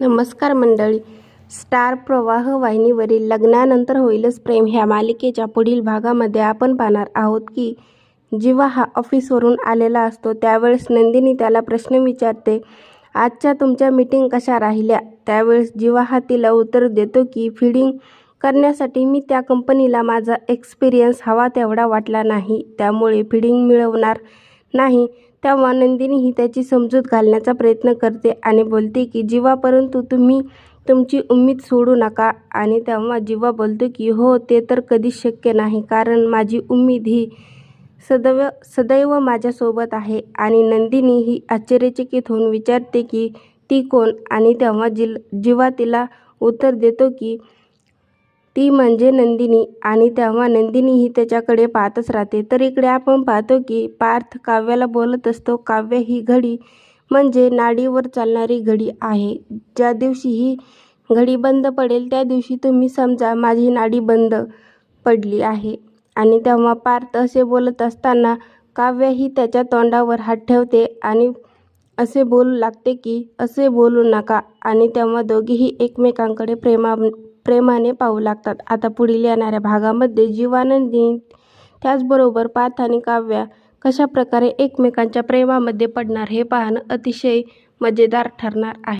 नमस्कार मंडळी. स्टार प्रवाह वाहिनीवरील लग्नानंतर होईलच प्रेम ह्या मालिकेच्या पुढील भागामध्ये आपण पाहणार आहोत की जीवा हा ऑफिसवरून आलेला असतो त्यावेळेस नंदिनी त्याला प्रश्न विचारते आजच्या तुमच्या मीटिंग कशा राहिल्या? त्यावेळेस जीवा हा तिला उत्तर देतो की फिडिंग करण्यासाठी मी त्या कंपनीला माझा एक्सपिरियन्स हवा तेवढा वाटला नाही त्यामुळे फिडिंग मिळवणार नाही तेव्हा नंदिनी ही त्याची समजूत घालण्याचा प्रयत्न करते आणि बोलते की जीवा परंतु तुम्ही तुमची उम्मीद सोडू नका. आणि तेव्हा जीवा बोलतो की हो ते तर कधीच शक्य नाही कारण माझी उम्मीद ही सदैव सदैव माझ्यासोबत आहे. आणि नंदिनी ही आश्चर्यचकित होऊन विचारते की ती कोण? आणि तेव्हा जिल जीवा तिला उत्तर देतो की ती म्हणजे नंदिनी. आणि तेव्हा नंदिनी ही त्याच्याकडे पाहतच राहते. तर इकडे आपण पाहतो की पार्थ काव्याला बोलत असतो काव्य ही घडी म्हणजे नाडीवर चालणारी घडी आहे. ज्या दिवशी ही घडी बंद पडेल त्या दिवशी तुम्ही समजा माझी नाडी बंद पडली आहे. आणि तेव्हा पार्थ असे बोलत असताना काव्य ही त्याच्या तोंडावर हात ठेवते आणि असे बोलू लागते की असे बोलू नका. आणि तेव्हा दोघेही एकमेकांकडे प्रेमा प्रेमाने पाहू लागतात. आता पुढील येणाऱ्या भागामध्ये जीवानंदिनी त्याचबरोबर पार्थ आणि काव्या कशा प्रकारे एकमेकांच्या प्रेमामध्ये पडणार हे पाहणं अतिशय मजेदार ठरणार आहे.